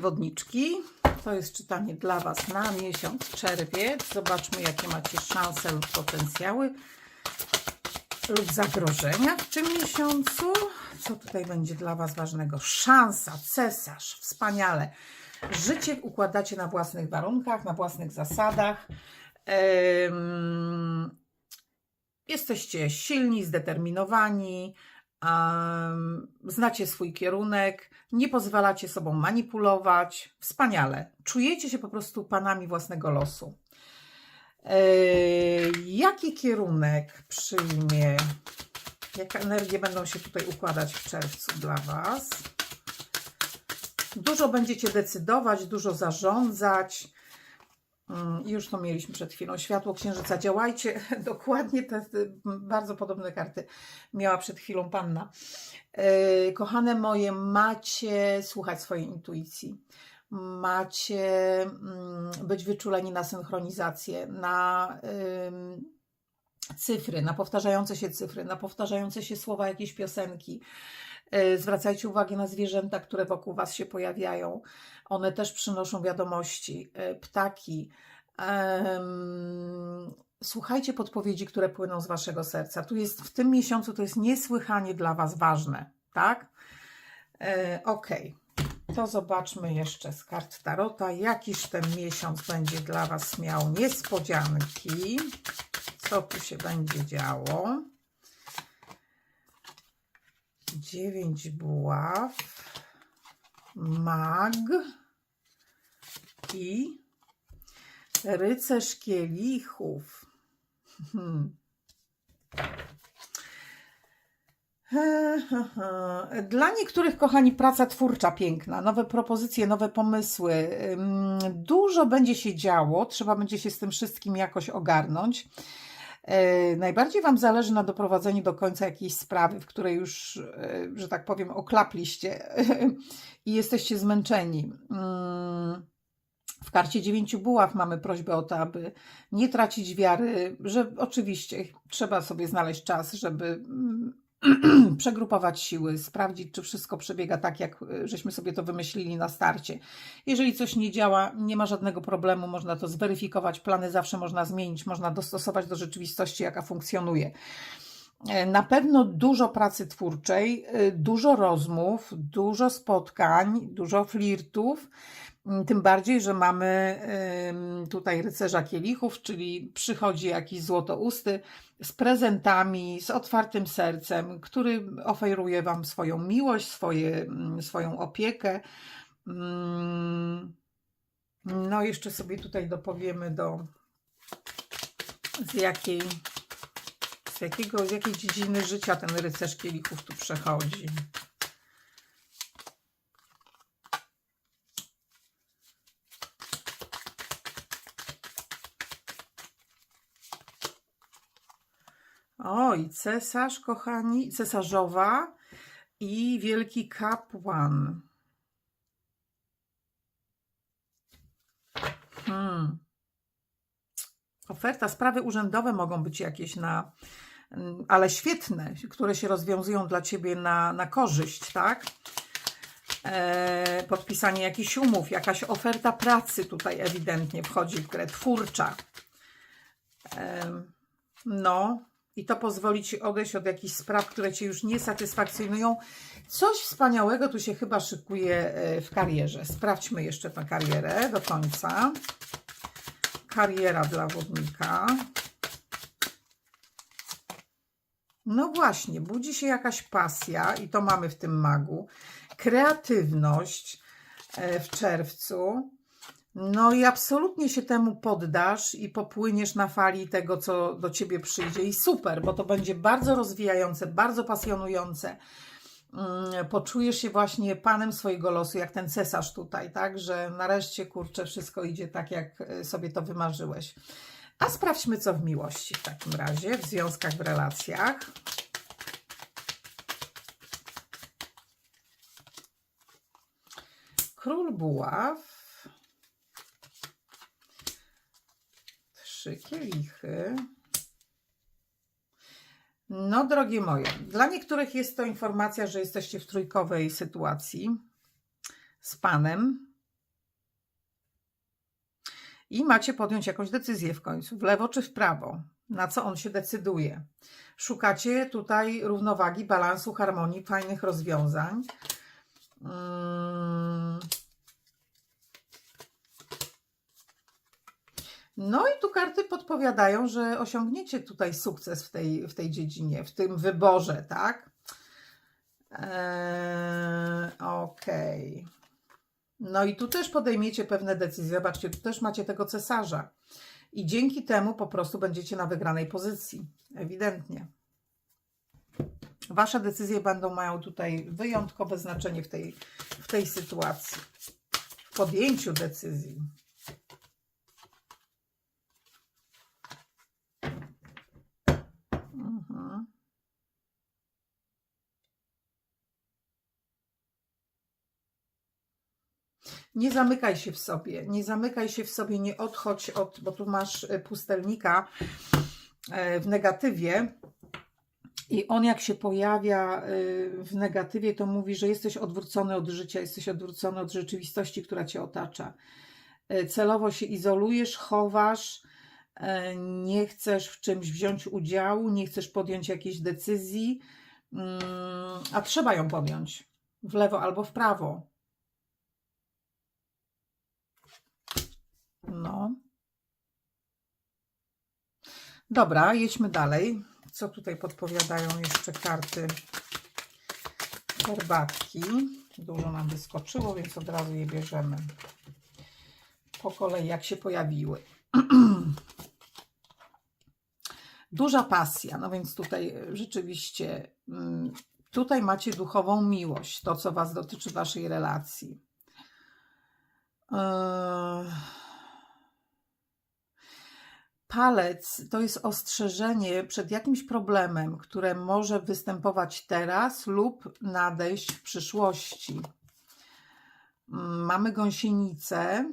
Wodniczki, to jest czytanie dla Was na miesiąc czerwiec. Zobaczmy, jakie macie szanse lub potencjały lub zagrożenia w tym miesiącu. Co tutaj będzie dla Was ważnego? Szansa, cesarz, wspaniale. Życie układacie na własnych warunkach, na własnych zasadach. Jesteście silni, zdeterminowani, znacie swój kierunek, nie pozwalacie sobą manipulować. Wspaniale. Czujecie się po prostu panami własnego losu. E, jaki kierunek przyjmie? Jakie energie będą się tutaj układać w czerwcu dla Was? Dużo będziecie decydować, dużo zarządzać. Mm, i Już to mieliśmy przed chwilą. Światło Księżyca. Działajcie dokładnie te, bardzo podobne karty miała przed chwilą Panna. E, Kochane moje, macie słuchać swojej intuicji. Macie mm, być wyczuleni na synchronizację, na cyfry, na powtarzające się cyfry, na powtarzające się słowa jakiejś piosenki. E, Zwracajcie uwagę na zwierzęta, które wokół Was się pojawiają. One też przynoszą wiadomości. E, Ptaki. Słuchajcie podpowiedzi, które płyną z Waszego serca. Tu jest w tym miesiącu to jest niesłychanie dla Was ważne, tak? E, Okej. To zobaczmy jeszcze z kart Tarota, jakiż ten miesiąc będzie dla Was miał niespodzianki. Co tu się będzie działo? Dziewięć buław, mag i rycerz kielichów. Hmm. Dla niektórych, kochani, praca twórcza piękna, nowe propozycje, nowe pomysły. Dużo będzie się działo, trzeba będzie się z tym wszystkim jakoś ogarnąć. E, Najbardziej Wam zależy na doprowadzeniu do końca jakiejś sprawy, w której już, e, że tak powiem, oklapliście i jesteście zmęczeni. Mm, W karcie dziewięciu buław mamy prośbę o to, aby nie tracić wiary, że oczywiście trzeba sobie znaleźć czas, żeby mm, przegrupować siły, sprawdzić, czy wszystko przebiega tak, jak y, żeśmy sobie to wymyślili na starcie. Jeżeli coś nie działa, nie ma żadnego problemu, można to zweryfikować, plany zawsze można zmienić, można dostosować do rzeczywistości, jaka funkcjonuje. E, Na pewno dużo pracy twórczej, y, dużo rozmów, dużo spotkań, dużo flirtów. Mm, Tym bardziej, że mamy tutaj rycerza kielichów, czyli przychodzi jakiś złotousty z prezentami, z otwartym sercem, który oferuje Wam swoją miłość, swoje, mm, swoją opiekę. Mm, No, jeszcze sobie tutaj dopowiemy do z jakiej, z jakiego, z jakiej dziedziny życia ten rycerz kielichów tu przechodzi. Oj, cesarz, kochani, cesarzowa i wielki kapłan. Hmm. Oferta, sprawy urzędowe mogą być jakieś na, mm, ale świetne, które się rozwiązują dla ciebie na, na korzyść, tak? E, podpisanie jakichś umów, jakaś oferta pracy tutaj ewidentnie wchodzi w grę, twórcza. Em, no, i to pozwoli Ci odejść od jakichś spraw, które Cię już nie satysfakcjonują. Coś wspaniałego tu się chyba szykuje e, w karierze. Sprawdźmy jeszcze tę karierę do końca. Kariera dla wodnika. No właśnie, budzi się jakaś pasja i to mamy w tym magu. Kreatywność e, w czerwcu. No i absolutnie się temu poddasz i popłyniesz na fali tego, co do ciebie przyjdzie. I super, bo to będzie bardzo rozwijające, bardzo pasjonujące. Mm, Poczujesz się właśnie panem swojego losu, jak ten cesarz tutaj, tak? Że nareszcie, kurczę, wszystko idzie tak, jak y, sobie to wymarzyłeś. A sprawdźmy, co w miłości w takim razie, w związkach, w relacjach. Król buław. Trzy kielichy. No, drogie moje, dla niektórych jest to informacja, że jesteście w trójkowej sytuacji. z Panem i macie podjąć jakąś decyzję w końcu, w lewo czy w prawo, na co on się decyduje. Szukacie tutaj równowagi, balansu, harmonii, fajnych rozwiązań. Mm. No i tu karty podpowiadają, że osiągniecie tutaj sukces w tej, w tej dziedzinie, w tym wyborze, tak? Eee, Okej. No i tu też podejmiecie pewne decyzje. Zobaczcie, tu też macie tego cesarza. I dzięki temu po prostu będziecie na wygranej pozycji. Ewidentnie. Wasze decyzje będą mają tutaj wyjątkowe znaczenie w tej, w tej sytuacji. W podjęciu decyzji. Nie zamykaj się w sobie, nie zamykaj się w sobie, nie odchodź od, bo tu masz e, pustelnika e, w negatywie. I on jak się pojawia e, w negatywie, to mówi, że jesteś odwrócony od życia, jesteś odwrócony od rzeczywistości, która cię otacza. Celowo się izolujesz, chowasz, nie chcesz w czymś wziąć udziału, nie chcesz podjąć jakiejś decyzji, mm, a trzeba ją podjąć. W lewo albo w prawo. No. Dobra, jedźmy dalej. Co tutaj podpowiadają jeszcze karty herbatki? Dużo nam wyskoczyło, więc od razu je bierzemy. Po kolei, jak się pojawiły. Duża pasja, no więc tutaj rzeczywiście mm, tutaj macie duchową miłość, to co was dotyczy waszej relacji. Eee, Palec to jest ostrzeżenie przed jakimś problemem, które może występować teraz lub nadejść w przyszłości. Mamy gąsienicę.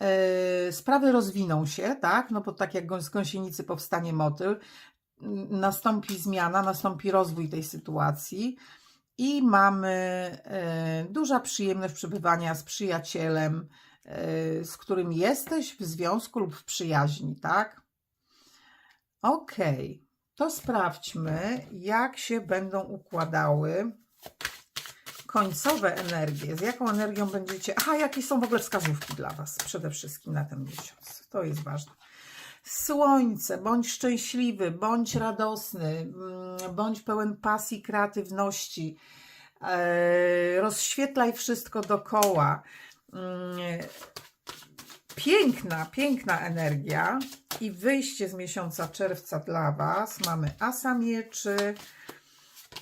E, Sprawy rozwiną się, tak? No bo tak jak z gąsienicy powstanie motyl, nastąpi zmiana, nastąpi rozwój tej sytuacji i mamy e, duża przyjemność przebywania z przyjacielem, z którym jesteś w związku lub w przyjaźni, tak? Okej, to sprawdźmy, jak się będą układały końcowe energie. Z jaką energią będziecie. Aha, jakie są w ogóle wskazówki dla Was przede wszystkim na ten miesiąc. To jest ważne. Słońce, bądź szczęśliwy, bądź radosny, mm, bądź pełen pasji, kreatywności. E, Rozświetlaj wszystko dokoła. Mm, Piękna, piękna energia i wyjście z miesiąca czerwca dla Was. Mamy asa mieczy,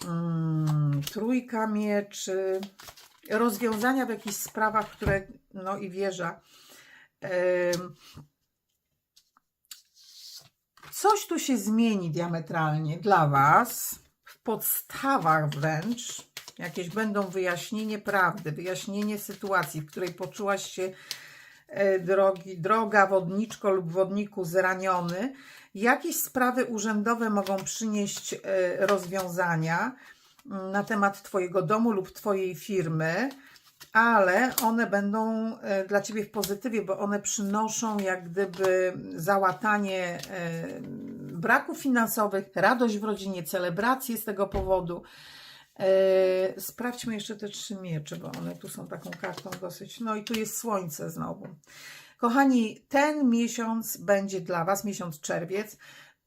mm, trójka mieczy, rozwiązania w jakichś sprawach, które, no i wieża. Coś tu się zmieni diametralnie dla Was, w podstawach wręcz. Jakieś będą wyjaśnienie prawdy, wyjaśnienie sytuacji, w której poczułaś się e, drogi, droga wodniczko lub wodniku zraniony. Jakieś sprawy urzędowe mogą przynieść e, rozwiązania mm, na temat Twojego domu lub Twojej firmy, ale one będą e, dla Ciebie w pozytywie, bo one przynoszą jak gdyby załatanie braków finansowych, radość w rodzinie, celebracje z tego powodu. E, Sprawdźmy jeszcze te trzy miecze, bo one tu są taką kartą dosyć. No i tu jest słońce znowu. Kochani, ten miesiąc będzie dla Was, miesiąc czerwiec,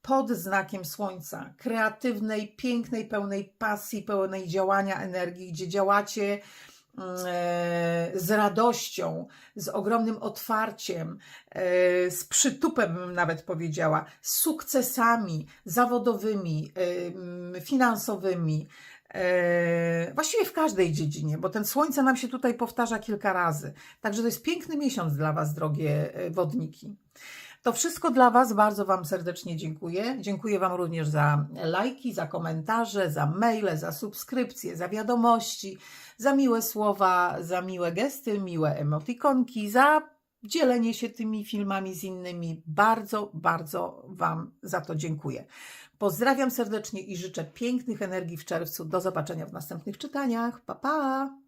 pod znakiem słońca. Kreatywnej, pięknej, pełnej pasji, pełnej działania energii, gdzie działacie e, z radością, z ogromnym otwarciem, e, z przytupem, bym nawet powiedziała, z sukcesami zawodowymi, finansowymi. E, Właściwie w każdej dziedzinie, bo ten słońce nam się tutaj powtarza kilka razy. Także to jest piękny miesiąc dla Was, drogie e, wodniki. To wszystko dla Was. Bardzo Wam serdecznie dziękuję. Dziękuję Wam również za lajki, za komentarze, za maile, za subskrypcje, za wiadomości, za miłe słowa, za miłe gesty, miłe emotikonki, za dzielenie się tymi filmami z innymi. Bardzo, bardzo Wam za to dziękuję. Pozdrawiam serdecznie i życzę pięknych energii w czerwcu. Do zobaczenia w następnych czytaniach. Pa, pa!